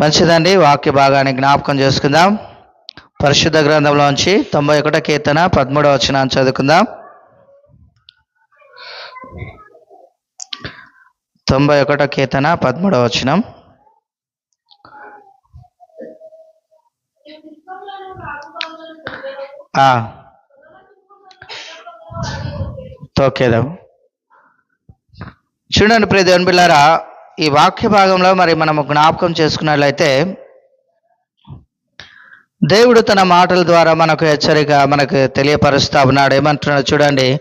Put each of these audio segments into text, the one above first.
మంచిదండి వాక్య భాగాన్ని జ్ఞాపకం చేసుకుందాం. పరిశుద్ధ గ్రంథంలోంచి తొంభై ఒకటో కీర్తన పదమూడవ వచనాన్ని చదువుకుందాం. తొంభై ఒకటో కీర్తన పదమూడవ వచనం. తోకేదాం చూడండి ప్రియ దేవుని బిళ్ళారా ఈ వాక్య భాగంలో మరి మనము జ్ఞాపకం చేసుకున్నట్లయితే దేవుడు తన మాటల ద్వారా మనకు హెచ్చరిక మనకు తెలియపరుస్తా ఉన్నాడు ఏమంటున్నాడు చూడండి.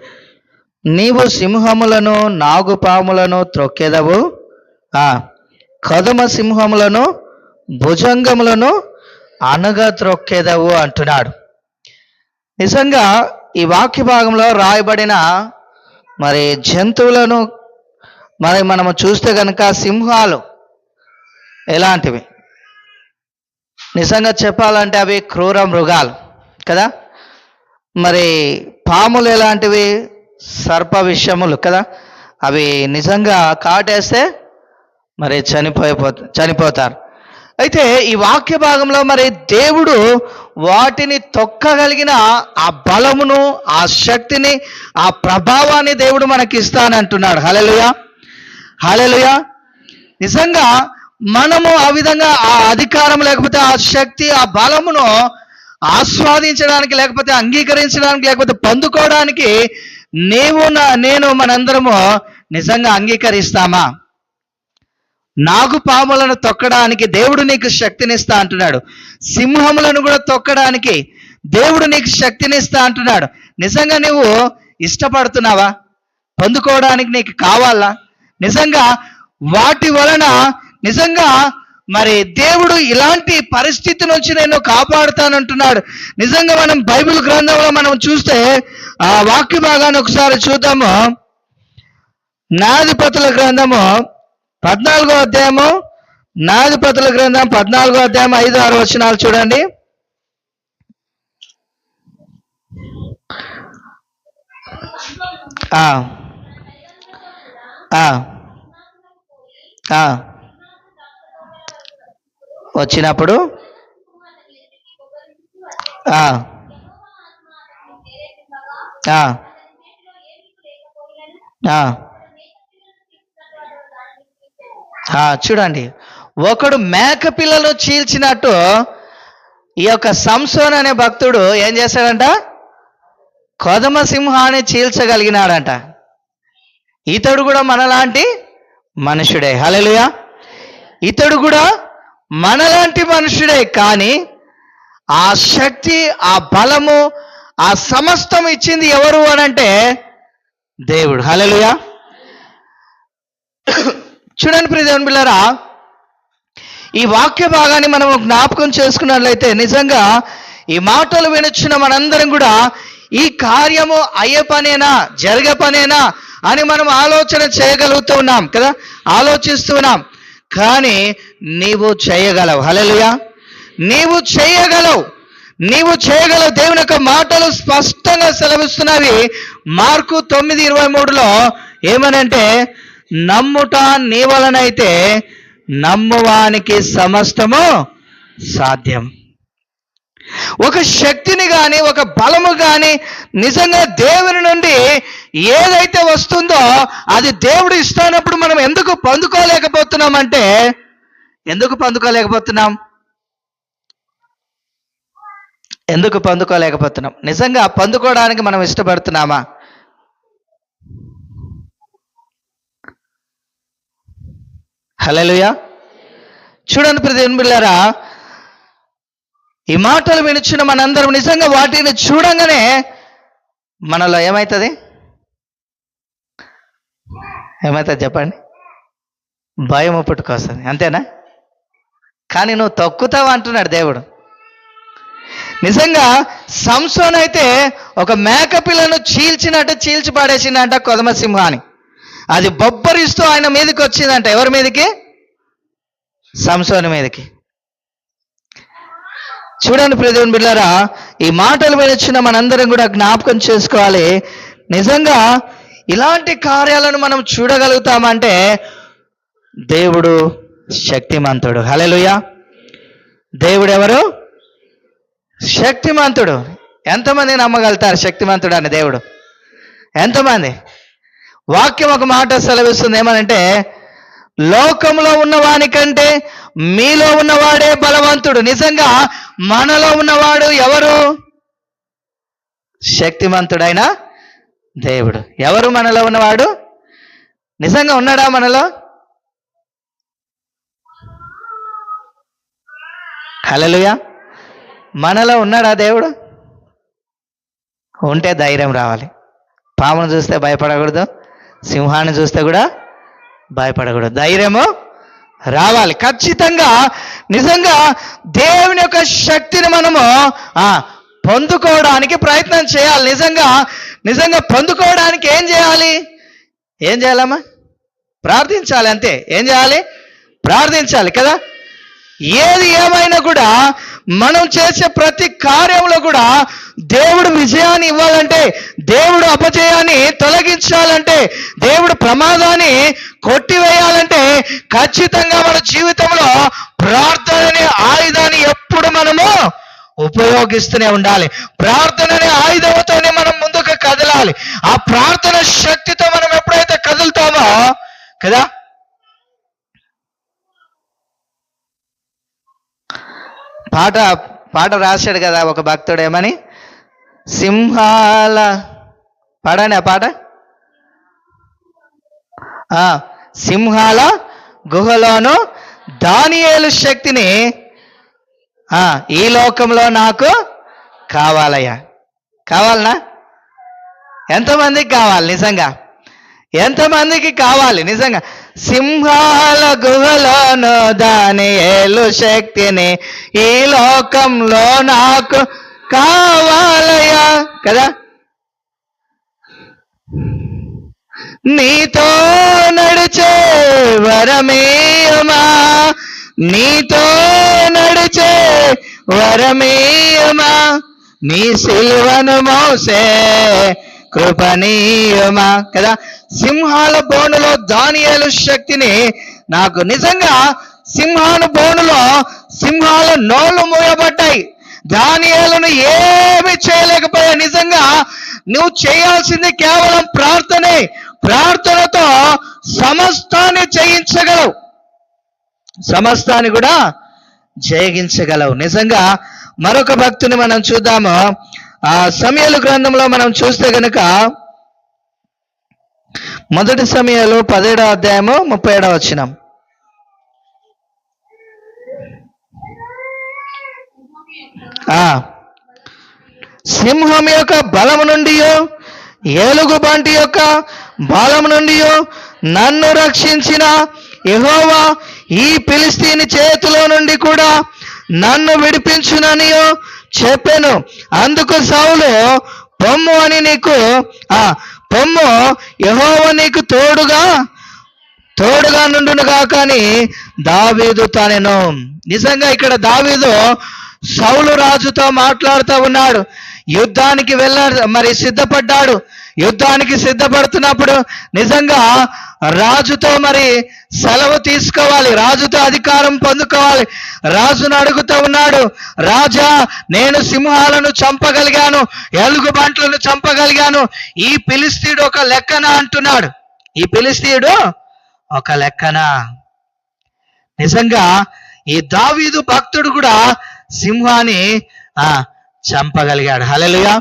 నీవు సింహములను నాగుపాములను త్రొక్కెదవు? కదమ సింహములను భుజంగములను అనగా త్రొక్కెదవు అంటున్నాడు. నిజంగా ఈ వాక్య భాగంలో రాయబడిన మరి జంతువులను మరి మనము చూస్తే కనుక సింహాలు ఎలాంటివి? నిజంగా చెప్పాలంటే అవి క్రూర మృగాలు కదా? మరి పాములు ఎలాంటివి? సర్ప విషములు కదా? అవి నిజంగా కాటేస్తే మరి చనిపోయిపో చనిపోతారు. అయితే ఈ వాక్య భాగంలో మరి దేవుడు వాటిని తొక్కగలిగిన ఆ బలమును ఆ శక్తిని ఆ ప్రభావాన్ని దేవుడు మనకి ఇస్తానంటున్నాడు హలలుగా హాలేలుయా. నిజంగా మనము ఆ విధంగా ఆ అధికారం లేకపోతే ఆ శక్తి ఆ బలమును ఆస్వాదించడానికి లేకపోతే అంగీకరించడానికి లేకపోతే పొందుకోవడానికి నీవు నా నేను మనందరము నిజంగా అంగీకరిస్తామా? నాగు పాములను తొక్కడానికి దేవుడు నీకు శక్తినిస్తా అంటున్నాడు. సింహములను కూడా తొక్కడానికి దేవుడు నీకు శక్తినిస్తా అంటున్నాడు. నిజంగా నువ్వు ఇష్టపడుతున్నావా? పొందుకోవడానికి నీకు కావాలా? నిజంగా వాటి వలన నిజంగా మరి దేవుడు ఇలాంటి పరిస్థితి నుంచి నేను కాపాడుతానంటున్నాడు నిజంగా మనం బైబిల్ గ్రంథంలో మనం చూస్తే ఆ వాక్య భాగాన్ని ఒకసారి చూద్దాము నాదిపతుల గ్రంథము పద్నాలుగో అధ్యాయము నాదిపతుల గ్రంథం పద్నాలుగో అధ్యాయం ఐదు ఆరు వచనాలు చూడండి ఆ. ఆ. వచ్చినప్పుడు? చూడండి. ఒకడు మేక పిల్లలు చీల్చినట్టు ఈ యొక్క సంసోన్ అనే భక్తుడు ఏం చేశాడంట కొదమ సింహాన్ని చీల్చగలిగినాడంట. ఇతడు కూడా మనలాంటి మనుషుడే. హలలుయా ఇతడు కూడా మనలాంటి మనుషుడే కానీ ఆ శక్తి ఆ బలము ఆ సమస్తం ఇచ్చింది ఎవరు అని అంటే దేవుడు. హలలుయా చూడండి ప్రియ దేవుని బిళ్ళారా ఈ వాక్య భాగాన్ని మనం జ్ఞాపకం చేసుకున్నట్లయితే నిజంగా ఈ మాటలు వినొచ్చిన మనందరం కూడా ఈ కార్యము అయ్యే పనేనా జరిగే పనేనా అని మనం ఆలోచన చేయగలుగుతూ ఉన్నాం కదా? ఆలోచిస్తున్నాం కానీ నీవు చేయగలవు. హలలుయా నీవు చేయగలవు. నీవు చేయగలవు. దేవుని యొక్క మాటలు స్పష్టంగా సెలవిస్తున్నవి. మార్కు తొమ్మిది ఇరవై మూడులో ఏమనంటే నమ్ముట నీ వలనైతే నమ్మువానికి సమస్తము సాధ్యం. ఒక శక్తిని కానీ ఒక బలము కానీ నిజంగా దేవుని నుండి ఏదైతే వస్తుందో అది దేవుడు ఇస్తానప్పుడు మనం ఎందుకు పొందుకోలేకపోతున్నాం అంటే ఎందుకు పొందుకోలేకపోతున్నాం? ఎందుకు పొందుకోలేకపోతున్నాం? నిజంగా పొందుకోవడానికి మనం ఇష్టపడుతున్నామా? హలోయా చూడండి ప్రతి ఈ మాటలు వినిచిన మనందరం నిజంగా వాటిని చూడంగానే మనలో ఏమవుతుంది ఏమవుతుంది చెప్పండి? భయం పుట్టుకొస్తుంది అంతేనా? కానీ నువ్వు తొక్కుతావు అంటున్నాడు దేవుడు. నిజంగా సంసోన్ అయితే ఒక మేక పిల్లను చీల్చినట్టు చీల్చి పాడేసిందంట కొదమసింహ అని అది బొబ్బరిస్తూ ఆయన మీదకి వచ్చిందంట. ఎవరి మీదకి? సంసోని మీదకి. చూడండి ప్రదేవుని బిళ్ళారా ఈ మాటలు వినిచ్చిన మనందరం కూడా జ్ఞాపకం చేసుకోవాలి. నిజంగా ఇలాంటి కార్యాలను మనం చూడగలుగుతామంటే దేవుడు శక్తిమంతుడు. హల్లెలూయా. దేవుడు ఎవరు శక్తిమంతుడు. ఎంతమంది నమ్మగలుగుతారు శక్తిమంతుడు అని దేవుడు? ఎంతమంది? వాక్యం ఒక మాట సెలవిస్తుంది ఏమనంటే లోకంలో ఉన్నవానికంటే మీలో ఉన్నవాడే బలవంతుడు. నిజంగా మనలో ఉన్నవాడు ఎవరు? శక్తిమంతుడైన దేవుడు. ఎవరు మనలో ఉన్నవాడు? నిజంగా ఉన్నాడా మనలో? హలలుయా మనలో ఉన్నాడా దేవుడు? ఉంటే ధైర్యం రావాలి. పామును చూస్తే భయపడకూడదు. సింహాన్ని చూస్తే కూడా భయపడకూడదు. ధైర్యము రావాలి. ఖచ్చితంగా నిజంగా దేవుని యొక్క శక్తిని మనము పొందుకోవడానికి ప్రయత్నం చేయాలి. నిజంగా నిజంగా పొందుకోవడానికి ఏం చేయాలి? ఏం చేయాలమ్మా? ప్రార్థించాలి అంతే. ఏం చేయాలి? ప్రార్థించాలి కదా? ఏది ఏమైనా కూడా మనం చేసే ప్రతి కార్యంలో కూడా దేవుడు విజయాన్ని ఇవ్వాలంటే దేవుడు అపజయాన్ని తొలగించాలంటే దేవుడు ప్రమాదాన్ని కొట్టివేయాలంటే ఖచ్చితంగా మన జీవితంలో ప్రార్థన అనే ఆయుధాన్ని ఎప్పుడు మనము ఉపయోగిస్తూనే ఉండాలి. ప్రార్థన అనే ఆయుధంతోనే మనం ముందుకు కదలాలి. ఆ ప్రార్థన శక్తితో మనం ఎప్పుడైతే కదులుతామో కదా? పాట పాట రాశాడు కదా ఒక భక్తుడు ఏమని? సింహాల పాడండి ఆ పాట. సింహాల గుహలోను దానియేలు శక్తిని ఈ లోకంలో నాకు కావాలయ్యా. కావాలనా? ఎంతమందికి కావాలి? నిజంగా. ఎంతమందికి కావాలి? నిజంగా. సింహాల గుహలోను దాని ఏలు శక్తిని ఈ లోకంలో నాకు కావాలయ్యా. కదా? నీతో నడిచే వరమేయమా? నీతో నడిచే వరమేయమా? నీ సిల్వను మోసే కృపణీయమా. కదా? సింహాల బోనులో దానియేలు శక్తిని నాకు నిజంగా సింహాల బోనులో సింహాల నోళ్ళు మూయబడ్డాయి. దానియాలను ఏమి చేయలేకపోయా. నిజంగా నువ్వు చేయాల్సింది కేవలం ప్రార్థనే. ప్రార్థనతో సమస్తాన్ని జయించగలవు. సమస్తాన్ని కూడా జయించగలవు. నిజంగా మరొక భక్తుని మనం చూద్దాము. ఆ సమయాలు గ్రంథంలో మనం చూస్తే గనుక మొదటి సమయాలు పదిహేడవ అధ్యాయము ముప్పై ఏడవ వచ్చినాం ఆ. సింహం యొక్క బలము నుండి ఏలుగుబంటి యొక్క బలము నుండి నన్ను రక్షించిన యహోవా ఈ పిలిస్తీని చేతిలో నుండి కూడా నన్ను విడిపించునని చెప్పాను. అందుకు సౌలు పొమ్ము అని నీకు ఆ పొమ్ము యెహోవా నీకు తోడుగా తోడుగా నుండునుగా కానీ దావీదు తానెను. నిజంగా ఇక్కడ దావీదు సౌలు రాజుతో మాట్లాడుతూ ఉన్నాడు. యుద్ధానికి వెళ్ళ మరి సిద్ధపడ్డాడు. యుద్ధానికి సిద్ధపడుతున్నప్పుడు నిజంగా రాజుతో మరి సెలవు తీసుకోవాలి రాజుతో అధికారం పొందుకోవాలి. రాజును అడుగుతూ ఉన్నాడు రాజా నేను సింహాలను చంపగలిగాను ఎలుగుబంట్లను చంపగలిగాను ఈ పిలిస్తీయుడు ఒక లెక్కన అంటున్నాడు. ఈ పిలిస్తీయుడు ఒక లెక్కన. నిజంగా ఈ దావీదు భక్తుడు కూడా సింహాన్ని ఆ చంపగలిగాడు. హల్లెలూయా.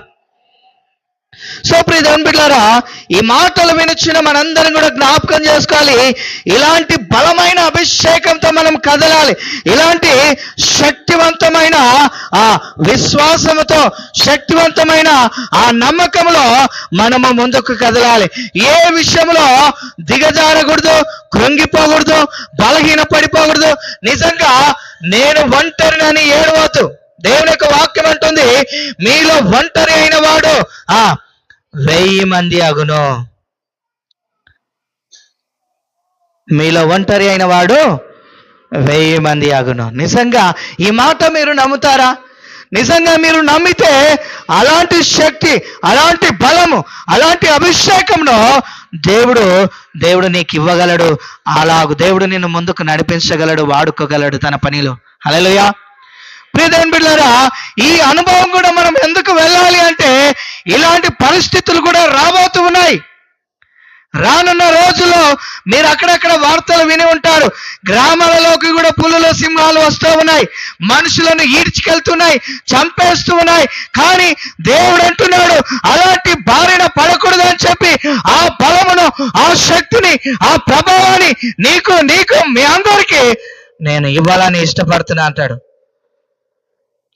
సో ప్రియ దేవుని ఈ మాటలు వినిచ్చిన మనందరం కూడా జ్ఞాపకం చేసుకోవాలి. ఇలాంటి బలమైన అభిషేకంతో మనం కదలాలి. ఇలాంటి శక్తివంతమైన ఆ విశ్వాసముతో శక్తివంతమైన ఆ నమ్మకంలో మనము ముందుకు కదలాలి. ఏ విషయంలో దిగజారకూడదు కృంగిపోకూడదు బలహీన పడిపోకూడదు నిజంగా నేను ఒంటరినని ఏడవద్దు. దేవుని యొక్క వాక్యం అంటుంది మీలో ఒంటరి అయిన వాడు ఆ వెయ్యి మంది అగును. మీలో ఒంటరి అయిన వాడు వెయ్యి మంది అగును. నిజంగా ఈ మాట మీరు నమ్ముతారా? నిజంగా మీరు నమ్మితే అలాంటి శక్తి అలాంటి బలము అలాంటి అభిషేకంను దేవుడు దేవుడు నీకు ఇవ్వగలడు. అలాగు దేవుడు నిన్ను ముందుకు నడిపించగలడు వాడుకోగలడు తన పనిలో. హల్లెలూయా. ప్రియదేవన్ బిడ్డారా ఈ అనుభవం కూడా మనం ఎందుకు వెళ్ళాలి అంటే ఇలాంటి పరిస్థితులు కూడా రాబోతూ ఉన్నాయి. రానున్న రోజుల్లో మీరు అక్కడక్కడ వార్తలు విని ఉంటారు. గ్రామాలలోకి కూడా పులులు సింహాలు వస్తూ ఉన్నాయి. మనుషులను ఈడ్చుకెళ్తున్నాయి చంపేస్తూ ఉన్నాయి. కానీ దేవుడు అంటున్నాడు అలాంటి బారిన పడకూడదు అని చెప్పి ఆ బలమును ఆ శక్తిని ఆ ప్రభావాన్ని నీకు నీకు మీ అందరికీ నేను ఇవ్వాలని ఇష్టపడుతున్నా అంటాడు.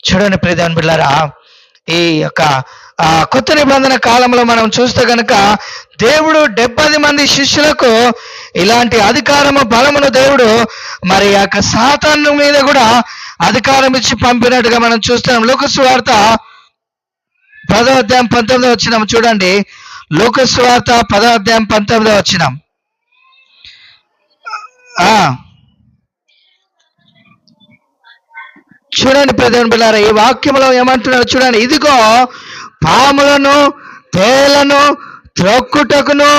చూడండి ప్రియదేవన్ బిళ్ళారా ఈ యొక్క కొత్త నిబంధన కాలంలో మనం చూస్తే కనుక దేవుడు డెబ్బది మంది శిష్యులకు ఇలాంటి అధికారము బలమును దేవుడు మరి యొక్క సాతాను మీద కూడా అధికారం ఇచ్చి పంపినట్టుగా మనం చూస్తాం. లోకసు వార్త పదో అధ్యాయం పంతొమ్మిదో వచ్చినాం చూడండి. లోకసు వార్త పదో అధ్యాయం పంతొమ్మిదో వచ్చినాం ఆ చూడండి ప్రధాన పిల్లారా ఈ వాక్యంలో ఏమంటున్నాడు చూడండి ఇదిగో పాములను తేలను త్రొక్కుటకును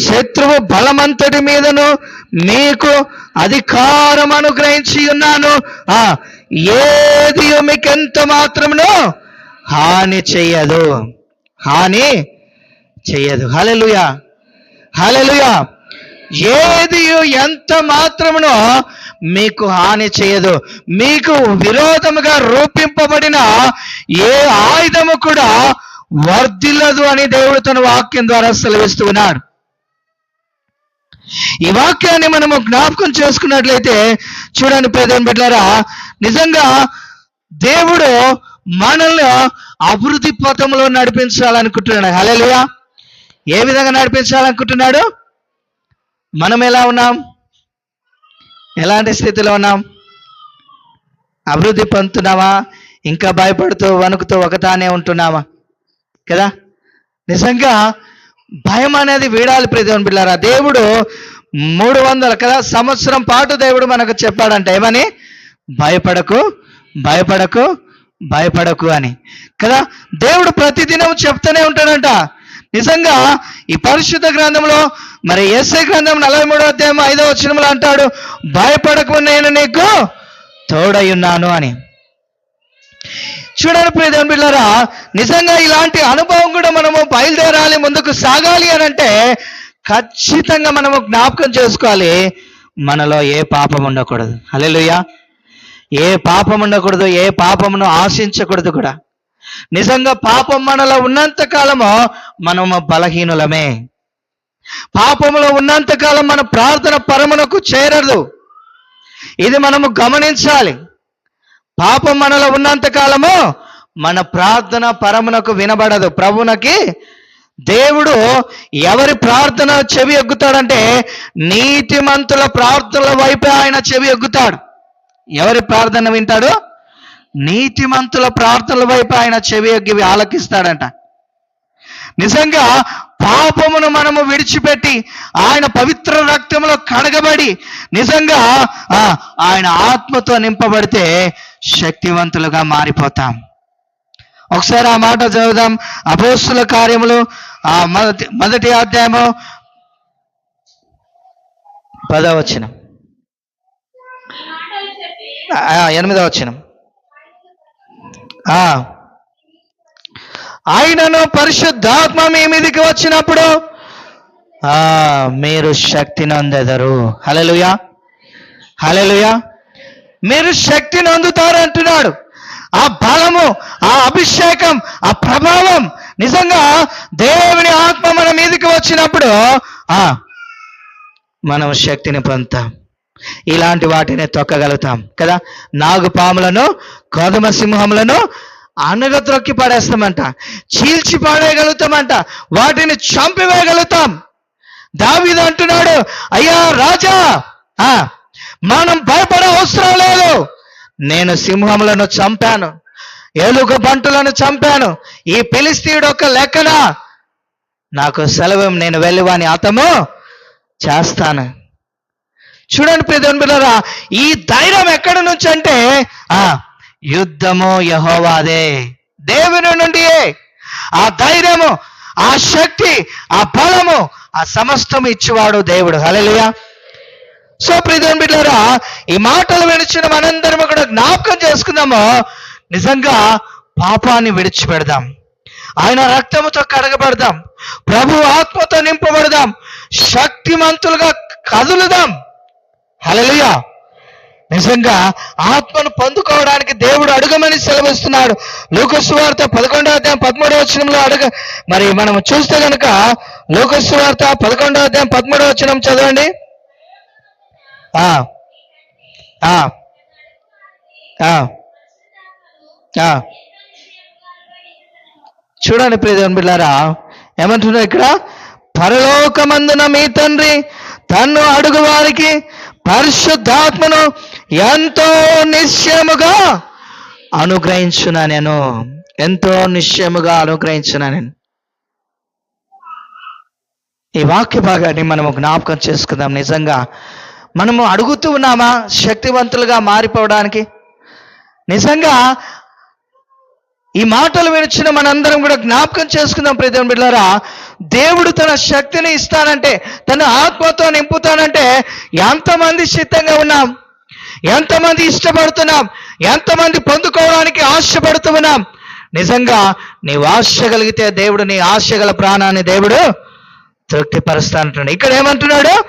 శత్రువు బలమంతటి మీదను మీకు అధికారం అనుగ్రహించి ఉన్నాను. ఆ ఏది మీకెంత మాత్రమును హాని చెయ్యదు హాని చెయ్యదు హలెలుయా హలెలుయా ఏది ఎంత మాత్రమునో మీకు హాని చేయదు. మీకు విరోధముగా రూపింపబడిన ఏ ఆయుధము కూడా వర్ధిల్లదు అని దేవుడు తన వాక్యం ద్వారా సెలవిస్తూ ఉన్నాడు. ఈ వాక్యాన్ని మనము జ్ఞాపకం చేసుకున్నట్లయితే చూడండి పేదం పెట్టారా నిజంగా దేవుడు మనల్ని అభివృద్ధి పథంలో నడిపించాలనుకుంటున్నాడు. హలేలుయా ఏ విధంగా నడిపించాలనుకుంటున్నాడు? మనం ఎలా ఉన్నాం? ఎలాంటి స్థితిలో ఉన్నాం? అభివృద్ధి పొందుతున్నావా? ఇంకా భయపడుతూ వణుకుతూ ఒకతానే ఉంటున్నావా? కదా? నిజంగా భయం అనేది వీడాలి ప్రతివన్ బిళ్ళారా దేవుడు మూడు వందల కదా సంవత్సరం పాటు దేవుడు మనకు చెప్పాడంట. ఏమని? భయపడకు భయపడకు భయపడకు అని. కదా? దేవుడు ప్రతిదినం చెప్తూనే ఉంటాడంట. నిజంగా ఈ పరిశుద్ధ గ్రంథంలో మరి ఎస్ఐ గ్రంథం నలభై మూడో అధ్యాయం ఐదో వచనంలో అంటాడు భయపడకు నేను నీకు తోడై ఉన్నాను అని. చూడండి ప్రియదేవన్ బిడ్డారా నిజంగా ఇలాంటి అనుభవం కూడా మనము బయలుదేరాలి ముందుకు సాగాలి అని అంటే ఖచ్చితంగా మనము జ్ఞాపకం చేసుకోవాలి మనలో ఏ పాపం ఉండకూడదు. హల్లెలూయా. ఏ పాపం ఉండకూడదు ఏ పాపమును ఆశించకూడదు కూడా. నిజంగా పాపం మనలో ఉన్నంత కాలము మనము బలహీనులమే. పాపములో ఉన్నంత కాలం మన ప్రార్థన పరమునకు చేరదు. ఇది మనము గమనించాలి. పాపం మనలో ఉన్నంత కాలము మన ప్రార్థన పరమునకు వినబడదు. ప్రభునకి దేవుడు ఎవరి ప్రార్థన చెవి ఎగ్గుతాడంటే నీతిమంతుల ప్రార్థనల వైపే ఆయన చెవి ఎగ్గుతాడు ఎవరి ప్రార్థన వింటాడు? నీతిమంతుల ప్రార్థనల వైపు ఆయన చెవి ఎగ్గి ఆలకిస్తాడంట. నిజంగా పాపమును మనము విడిచిపెట్టి ఆయన పవిత్ర రక్తంలో కడగబడి నిజంగా ఆ, ఆయన ఆత్మతో నింపబడితే శక్తివంతులుగా మారిపోతాం. ఒకసారి ఆ మాట చదువుదాం. అపోస్తుల కార్యములు ఆ మొదటి మొదటి అధ్యాయము. పదవచనం. ఆ, ఎనిమిదవ వచనం ఆయనను పరిశుద్ధాత్మ మీ మీదికి వచ్చినప్పుడు ఆ మీరు శక్తి నొందెదరు. హలలుయా హలలుయా మీరు శక్తిని అందుతారు అంటున్నాడు ఆ బలము ఆ అభిషేకం ఆ ప్రభావం నిజంగా దేవుని ఆత్మ మన మీదకి వచ్చినప్పుడు ఆ మనం శక్తిని పొందుతాం. ఇలాంటి వాటిని తొక్కగలుగుతాం కదా? నాగుపాములను కోదమ సింహములను అనగ త్రొక్కి పడేస్తామంట చీల్చి పాడేయగలుగుతామంట వాటిని చంపివేయగలుగుతాం. దావీదు అంటున్నాడు అయ్యా రాజా ఆ మనం భయపడే అవసరం లేదు. నేను సింహములను చంపాను ఏలుగు బంటులను చంపాను ఈ పిలిస్తీయుడు ఒక లెక్కన. నాకు సెలవు నేను వెళ్ళి వాని అతము చేస్తాను. చూడండి ప్రియదేవుని బిడ్డలారా ఈ ధైర్యం ఎక్కడి నుంచి అంటే ఆ యుద్ధము యహోవాదే దేవుని నుండి ఆ ధైర్యము ఆ శక్తి ఆ బలము ఆ సమస్తము ఇచ్చేవాడు దేవుడు. హలలియా సో ప్రియదేవుని బిడ్డారా ఈ మాటలు వినిచిన మనందరం కూడా జ్ఞాపకం చేసుకుందాము. నిజంగా పాపాన్ని విడిచిపెడదాం. ఆయన రక్తముతో కడగబడదాం. ప్రభు ఆత్మతో నింపబడదాం. శక్తిమంతులుగా కదులుదాం. హలలియ నిజంగా ఆత్మను పొందుకోవడానికి దేవుడు అడుగమని సెలవిస్తున్నాడు. లోకస్వార్త పదకొండవ అధ్యాయం పదమూడవ వచనంలో అడుగ మరి మనం చూస్తే కనుక లోకస్వార్త పదకొండవ అధ్యాయం పదమూడవ వచనం చదవండి. ఆ. ఆ. ఆ. చూడండి ప్రియదేవన్ బిళ్ళారా ఏమంటున్నారు ఇక్కడ? పరలోకమందున మీ తండ్రి తన్ను అడుగు వారికి పరిశుద్ధాత్మను ఎంతో నిశ్చయముగా అనుగ్రహించున్నా నేను. ఎంతో నిశ్చయముగా అనుగ్రహించున్నా నేను. ఈ వాక్య భాగాన్ని మనము జ్ఞాపకం చేసుకుందాం. నిజంగా మనము అడుగుతూ ఉన్నామా? శక్తివంతులుగా మారిపోవడానికి? నిజంగా ఈ మాటలు వినిచిన మనందరం కూడా జ్ఞాపకం చేసుకుందాం ప్రతి బిడ్డారా దేవుడు తన శక్తిని ఇస్తానంటే తన ఆత్మతో నింపుతానంటే ఎంతమంది సిద్ధంగా ఉన్నాం? ఎంతమంది ఇష్టపడుతున్నాం? ఎంతమంది పొందుకోవడానికి ఆశపడుతూ ఉన్నాం? నిజంగా నీవు ఆశ కలిగితే దేవుడు నీ ఆశ గల ప్రాణాన్ని దేవుడు తృప్తిపరుస్తానంటున్నాడు. ఇక్కడ ఏమంటున్నాడు?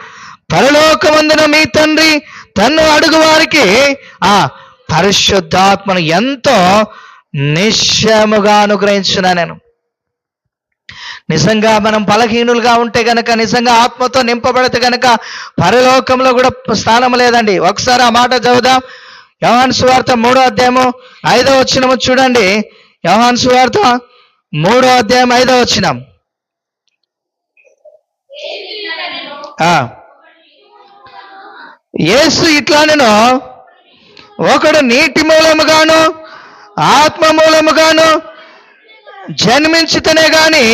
పరలోకమందున మీ తండ్రి తన్ను అడుగు వారికి ఆ పరిశుద్ధాత్మను ఎంతో నిశ్చయముగా అనుగ్రహించిన నేను. నిజంగా మనం బలహీనులుగా ఉంటే గనక నిజంగా ఆత్మతో నింపబడితే గనక పరలోకంలో కూడా స్థానం లేదండి. ఒకసారి ఆ మాట చదువుదాం. యోహాన్ సువార్త మూడో అధ్యాయము ఐదో వచ్చినము చూడండి. యోహాన్ సువార్త మూడో అధ్యాయం ఐదో వచ్చినాం ఆ. యేసు ఇట్లానెను ఒకడు నీటి మూలముగాను ఆత్మ మూలముగాను జన్మించితేనే కానీ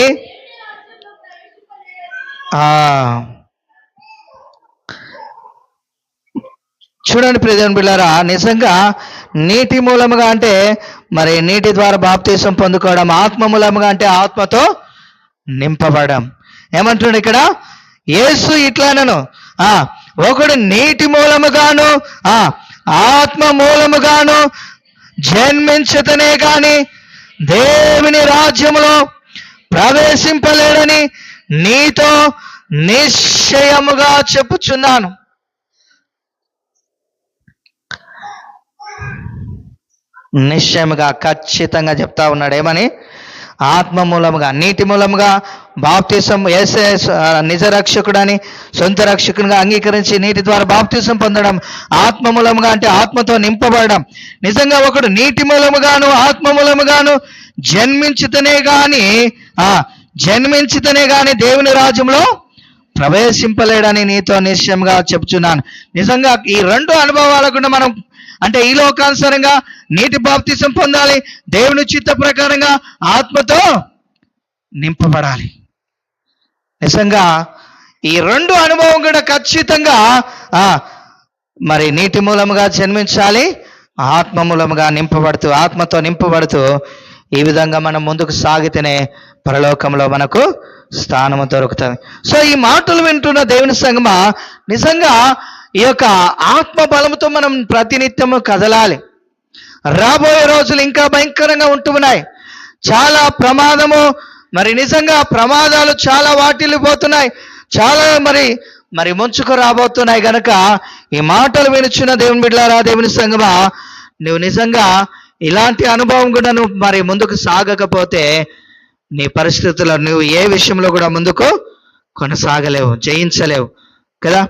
చూడండి ప్రియదేవన్ బిళ్ళారా నిజంగా నీటి మూలముగా అంటే మరి నీటి ద్వారా బాప్తీసం పొందుకోవడం ఆత్మ మూలముగా అంటే ఆత్మతో నింపబడడం. ఏమంటున్నాడు ఇక్కడ? యేసు ఇట్లానను. ఆ ఒకడు నీటి మూలముగాను ఆ ఆత్మ మూలముగాను జన్మించతనే కాని దేవుని రాజ్యములో ప్రవేశింపలేడని నీతో నిశ్చయముగా చెప్పుచున్నాను. నిశ్చయముగా ఖచ్చితంగా చెప్తా ఉన్నాడు. ఏమని? ఆత్మ మూలముగా నీటి మూలముగా బాప్తీసం ఏసే నిజ రక్షకుడని సొంత రక్షకునిగా అంగీకరించి నీటి ద్వారా బాప్తీసం పొందడం ఆత్మ మూలముగా అంటే ఆత్మతో నింపబడడం. నిజంగా ఒకడు నీటి మూలముగాను ఆత్మ మూలముగాను జన్మించితేనే కానీ ఆ జన్మించితేనే గాని దేవుని రాజ్యంలో ప్రవేశింపలేడని నీతో నిశ్చయంగా చెప్తున్నాను నిజంగా ఈ రెండు అనుభవాల గుండా మనం అంటే ఈ లోకానుసారంగా నీటి బాప్తిసం పొందాలి దేవుని చిత్త ప్రకారంగా ఆత్మతో నింపబడాలి. నిజంగా ఈ రెండు అనుభవం కూడా ఖచ్చితంగా ఆ, మరి నీటి మూలముగా జన్మించాలి ఆత్మ మూలముగా నింపబడుతూ ఆత్మతో నింపబడుతూ ఈ విధంగా మనం ముందుకు సాగితేనే పరలోకంలో మనకు స్థానము దొరుకుతుంది. సో ఈ మాటలు వింటున్న దేవుని సంగమ నిజంగా ఈ యొక్క ఆత్మ బలముతో మనం ప్రతినిత్యము కదలాలి. రాబోయే రోజులు ఇంకా భయంకరంగా ఉంటున్నాయి చాలా ప్రమాదము మరి నిజంగా ప్రమాదాలు చాలా వాటిల్లిపోతున్నాయి చాలా మరి మరి ముంచుకు రాబోతున్నాయి. గనక ఈ మాటలు వినుచున్న దేవుని బిడ్డలారా దేవుని సంగమా నువ్వు నిజంగా ఇలాంటి అనుభవం కూడా నువ్వు మరి ముందుకు సాగకపోతే నీ పరిస్థితుల్లో నువ్వు ఏ విషయంలో కూడా ముందుకు కొనసాగలేవు జయించలేవు కదా?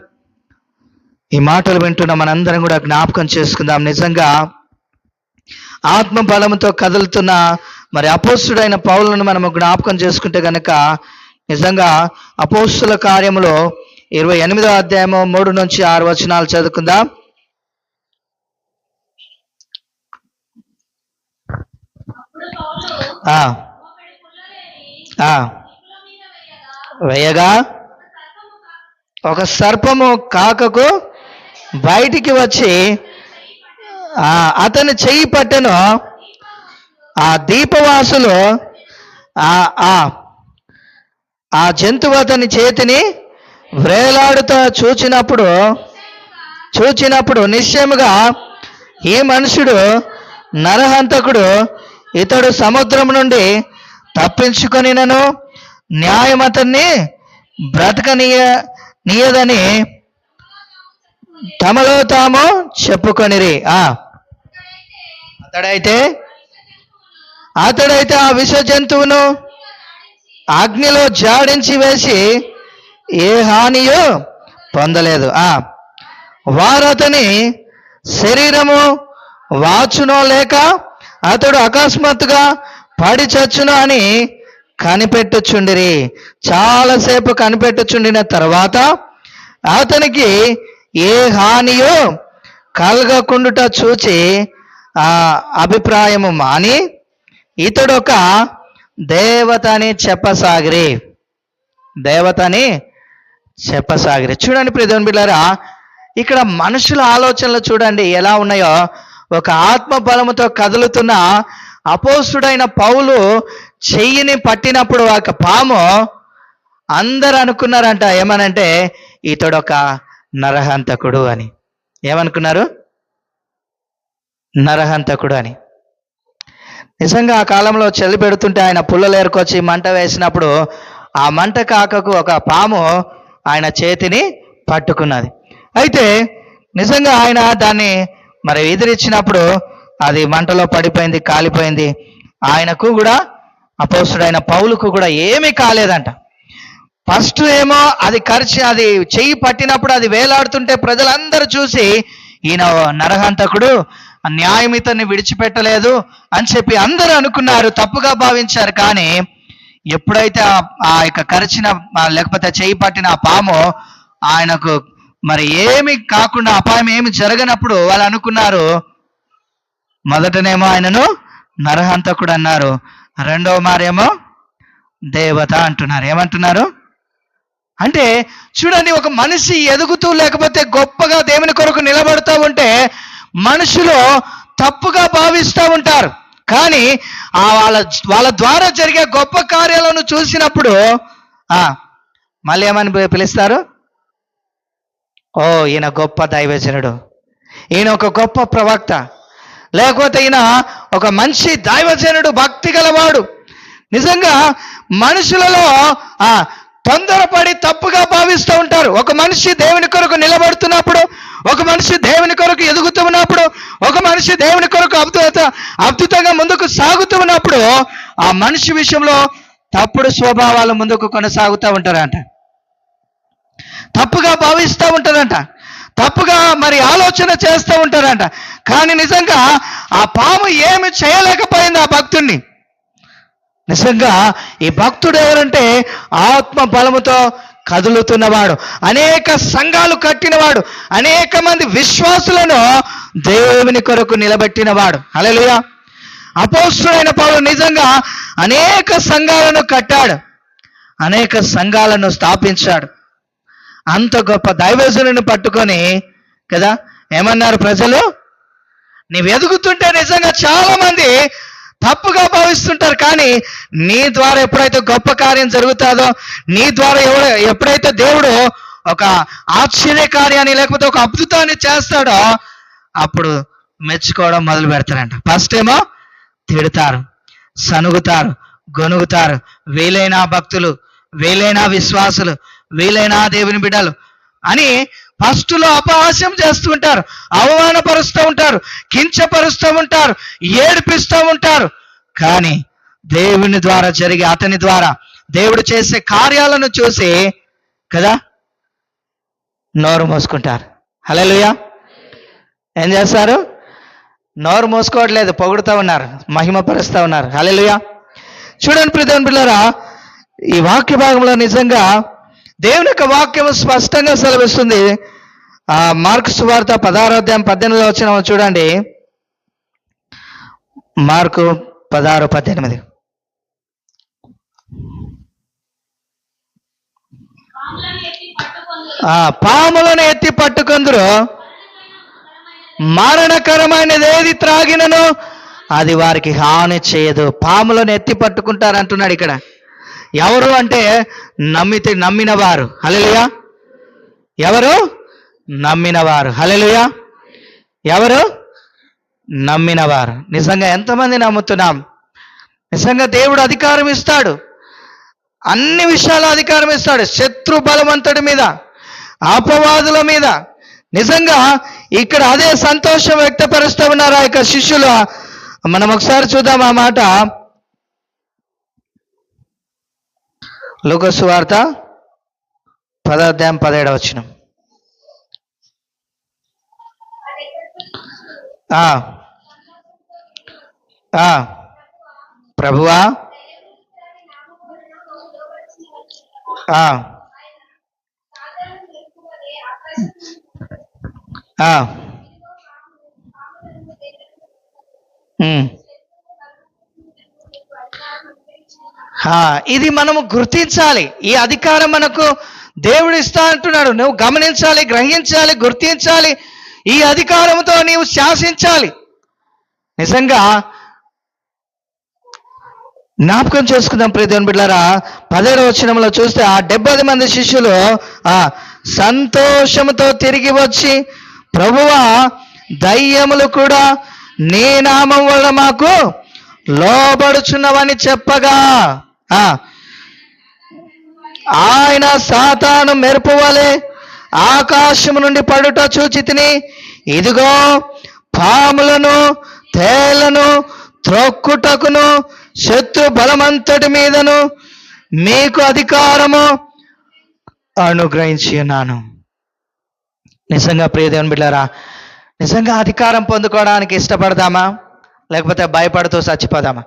ఈ మాటలు వింటున్న మనందరం కూడా జ్ఞాపకం చేసుకుందాం. నిజంగా ఆత్మ బలంతో కదులుతున్న మరి అపోస్తుడైన పౌలను మనము జ్ఞాపకం చేసుకుంటే కనుక నిజంగా అపోస్తుల కార్యములో ఇరవై ఎనిమిదో అధ్యాయము మూడు నుంచి ఆరు వచనాలు చదువుకుందాం ఆ, ఆ, వేయగా? ఒక సర్పము కాకకు బయటికి వచ్చి అతని చెయ్యి పట్టెను. ఆ దీపవాసులు ఆ ఆ జంతువు అతని చేతిని వ్రేలాడుతా చూచినప్పుడు చూచినప్పుడు నిశ్చయముగా ఈ మనుషుడు నరహంతకుడు ఇతడు సముద్రం నుండి తప్పించుకొనినను న్యాయం అతన్ని బ్రతకనీయ నీయదని తమలో తాము చెప్పుకొనిరి. ఆ. అతడైతే అతడైతే ఆ విష జంతువును అగ్నిలో జాడించి వేసి ఏ హానియో పొందలేదు. ఆ. వారు అతని శరీరము వాచునో లేక అతడు అకస్మాత్తుగా పడి చచ్చును అని కనిపెట్టుచుండిరి. చాలాసేపు కనిపెట్టుచుండిన తర్వాత అతనికి ఏ హానియో కలగకుండుట చూచి ఆ అభిప్రాయము మాని ఇతడు ఒక దేవత అని చెప్పసాగిరి దేవతని చెప్పసాగిరి. చూడండి ప్రియదేవుని బిళ్ళారా ఇక్కడ మనుషుల ఆలోచనలు చూడండి ఎలా ఉన్నాయో. ఒక ఆత్మ బలముతో కదులుతున్న అపోసుడైన పౌలు చెయ్యిని పట్టినప్పుడు ఒక పాము అందరు అనుకున్నారంట ఏమనంటే ఇతడొక ఒక నరహంతకుడు అని. ఏమనుకున్నారు? నరహంతకుడు అని. నిజంగా ఆ కాలంలో చలి పెడుతుంటే ఆయన పుల్లలు ఏరుకొచ్చి మంట వేసినప్పుడు ఆ మంట కాకకు ఒక పాము ఆయన చేతిని పట్టుకున్నది. అయితే నిజంగా ఆయన దాన్ని మరి ఎదురిచ్చినప్పుడు అది మంటలో పడిపోయింది కాలిపోయింది. ఆయనకు కూడా అపోసుడైన పౌలుకు కూడా ఏమీ కాలేదంట. ఫస్ట్ ఏమో అది ఖర్చు అది చెయ్యి పట్టినప్పుడు అది వేలాడుతుంటే ప్రజలందరూ చూసి ఈయన నరహంతకుడు ఆ న్యాయం ఇతన్ని విడిచిపెట్టలేదు అని చెప్పి అందరూ అనుకున్నారు తప్పుగా భావించారు. కానీ ఎప్పుడైతే ఆ- యొక్క కరిచిన లేకపోతే చెయ్యి పట్టిన ఆ పాము ఆయనకు మరి ఏమి కాకుండా అపాయం ఏమి జరగనప్పుడు వాళ్ళు అనుకున్నారు మొదటనేమో ఆయనను నరహంతకుడు అన్నారు రెండవ మారేమో దేవత అంటున్నారు. ఏమంటున్నారు? అంటే చూడండి ఒక మనిషి ఎదుగుతూ లేకపోతే గొప్పగా దేవుని కొరకు నిలబడుతూ ఉంటే మనుషులు తప్పుగా భావిస్తూ ఉంటారు. కానీ ఆ వాళ్ళ వాళ్ళ ద్వారా జరిగే గొప్ప కార్యాలను చూసినప్పుడు మళ్ళీ ఏమని పిలుస్తారు? ఓ ఈయన గొప్ప దైవజనుడు. ఈయన ఒక గొప్ప ప్రవక్త. లేకపోతే ఈయన ఒక మంచి దైవజనుడు భక్తి గలవాడు. నిజంగా మనుషులలో ఆ తొందరపడి తప్పుగా భావిస్తూ ఉంటారు. ఒక మనిషి దేవుని కొరకు నిలబడుతున్నప్పుడు ఒక మనిషి దేవుని కొరకు ఎదుగుతూ ఉన్నప్పుడు ఒక మనిషి దేవుని కొరకు అద్భుత అద్భుతంగా ముందుకు సాగుతూ ఉన్నప్పుడు ఆ మనిషి విషయంలో తప్పుడు స్వభావాలు ముందుకు కొనసాగుతూ ఉంటారంట. తప్పుగా భావిస్తూ ఉంటారంట. తప్పుగా మరి ఆలోచన చేస్తూ ఉంటారంట. కానీ నిజంగా ఆ పాము ఏమి చేయలేకపోయింది ఆ భక్తుణ్ణి. నిజంగా ఈ భక్తుడు ఎవరంటే ఆత్మ బలముతో కదులుతున్నవాడు. అనేక సంఘాలు కట్టినవాడు. అనేక మంది విశ్వాసులను దేవుని కొరకు నిలబెట్టినవాడు. అలలుయా అపోస్తుడైన పౌరుడు నిజంగా అనేక సంఘాలను కట్టాడు. అనేక సంఘాలను స్థాపించాడు. అంత గొప్ప దైవజనుని పట్టుకొని కదా ఏమన్నారు ప్రజలు? నీవు ఎదుగుతుంటే నిజంగా చాలా మంది తప్పుగా భావిస్తుంటారు కానీ నీ ద్వారా ఎప్పుడైతే గొప్ప కార్యం జరుగుతుందో నీ ద్వారా ఎవడు ఎప్పుడైతే దేవుడు ఒక ఆశ్చర్య కార్యాన్ని లేకపోతే ఒక అద్భుతాన్ని చేస్తాడో అప్పుడు మెచ్చుకోవడం మొదలు పెడతారంట. ఫస్ట్ ఏమో తిడతారు సనుగుతారు గొనుగుతారు వీలైన భక్తులు వీలైన విశ్వాసులు వీలైన దేవుని బిడ్డలు అని ఫస్ట్లో అపహాస్యం చేస్తూ ఉంటారు అవమానపరుస్తూ ఉంటారు కించపరుస్తూ ఉంటారు ఏడిపిస్తూ ఉంటారు. కానీ దేవుని ద్వారా జరిగే అతని ద్వారా దేవుడు చేసే కార్యాలను చూసి కదా నోరు మోసుకుంటారు. హలోయా ఏం చేస్తారు? నోరు మోసుకోవట్లేదు పొగుడుతూ ఉన్నారు మహిమపరుస్తూ ఉన్నారు. హలోయా చూడండి ప్రధాన పిల్లరా ఈ వాక్య భాగంలో నిజంగా దేవుని యొక్క వాక్యం స్పష్టంగా సెలవిస్తుంది. ఆ మార్కు సువార్త పదహారో పద్దెనిమిదిలో వచ్చిన చూడండి. మార్కు పదహారు పద్దెనిమిది. ఆ పాములను ఎత్తి పట్టుకుందరు. మరణకరమైనది ఏది త్రాగినను? అది వారికి హాని చేయదు. పాములను ఎత్తి పట్టుకుంటారు అంటున్నాడు ఇక్కడ. ఎవరు అంటే నమ్మితే నమ్మినవారు. హలలుయా ఎవరు? నమ్మినవారు. హలలుయా ఎవరు? నమ్మినవారు. నిజంగా ఎంతమంది నమ్ముతున్నాం? నిజంగా దేవుడు అధికారం ఇస్తాడు. అన్ని విషయాల అధికారం ఇస్తాడు. శత్రు బలవంతుడి మీద అపవాదుల మీద. నిజంగా ఇక్కడ అదే సంతోషం వ్యక్తపరుస్తూ ఉన్నారు ఆ యొక్క శిష్యులు? మనం ఒకసారి చూద్దాం ఆ మాట. లోకసు వార్త పదాధ్యాయం పదిహేడవ వచ్చిన ప్రభువా ఆ, ఆ, ఉమ్. ఆ, ఇది మనము గుర్తించాలి. ఈ అధికారం మనకు దేవుడు ఇస్తా అంటున్నాడు. నువ్వు గమనించాలి గ్రహించాలి గుర్తించాలి. ఈ అధికారంతో నీవు శాసించాలి. నిజంగా జ్ఞాపకం చేసుకుందాం ప్రియదేవుని బిడ్డారా పదే వచనంలో చూస్తే ఆ డెబ్బై మంది శిష్యులు ఆ సంతోషముతో తిరిగి వచ్చి ప్రభువా దయ్యములు కూడా నీ నామం వల్ల మాకు లోబడుచున్నవని చెప్పగా. ఆయన సాతాను మెరుపు వలె ఆకాశము నుండి పడుట చూచి తిని ఇదిగో పాములను తేళ్ళను త్రొక్కుటకును శత్రు బలమంతటి మీదను మీకు అధికారము అనుగ్రహించి ఉన్నాను నిజంగా ప్రియదేవుని బిడ్డారా నిజంగా అధికారం పొందుకోవడానికి ఇష్టపడదామా? లేకపోతే భయపడుతూ చచ్చిపోదామా?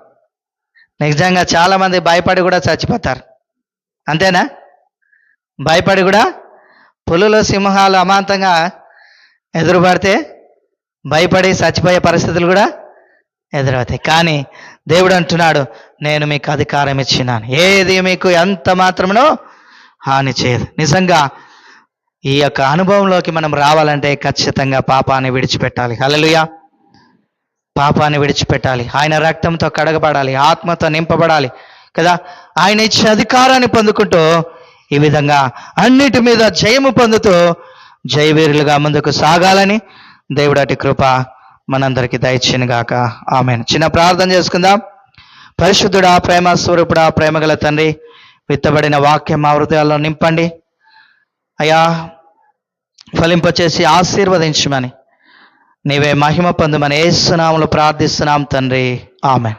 నిజంగా చాలామంది భయపడి కూడా చచ్చిపోతారు. అంతేనా? భయపడి కూడా పులులు సింహాలు అమాంతంగా ఎదురుపడితే భయపడి చచ్చిపోయే పరిస్థితులు కూడా ఎదురవుతాయి. కానీ దేవుడు అంటున్నాడు నేను మీకు అధికారం ఇచ్చినాను. ఏది మీకు ఎంత మాత్రమునో హాని చేయదు. నిజంగా ఈ యొక్క అనుభవంలోకి మనం రావాలంటే ఖచ్చితంగా పాపాన్ని విడిచిపెట్టాలి. హలలుయా పాపాన్ని విడిచిపెట్టాలి. ఆయన రక్తంతో కడగబడాలి ఆత్మతో నింపబడాలి కదా? ఆయన ఇచ్చే అధికారాన్ని పొందుకుంటూ ఈ విధంగా అన్నిటి మీద జయము పొందుతూ జయవీరులుగా ముందుకు సాగాలని దేవుడాటి కృప మనందరికీ దయచేయను గాక. ఆమె చిన్న ప్రార్థన చేసుకుందాం. పరిశుద్ధుడా ప్రేమ స్వరూపుడా ప్రేమగల తండ్రి విత్తబడిన వాక్యం మా హృదయాల్లో నింపండి. అయా ఫలింపచేసి ఆశీర్వదించమని. నీవే మహిమ పొందమని ఏసునాములు ప్రార్థిస్తున్నాం తండ్రి. ఆమె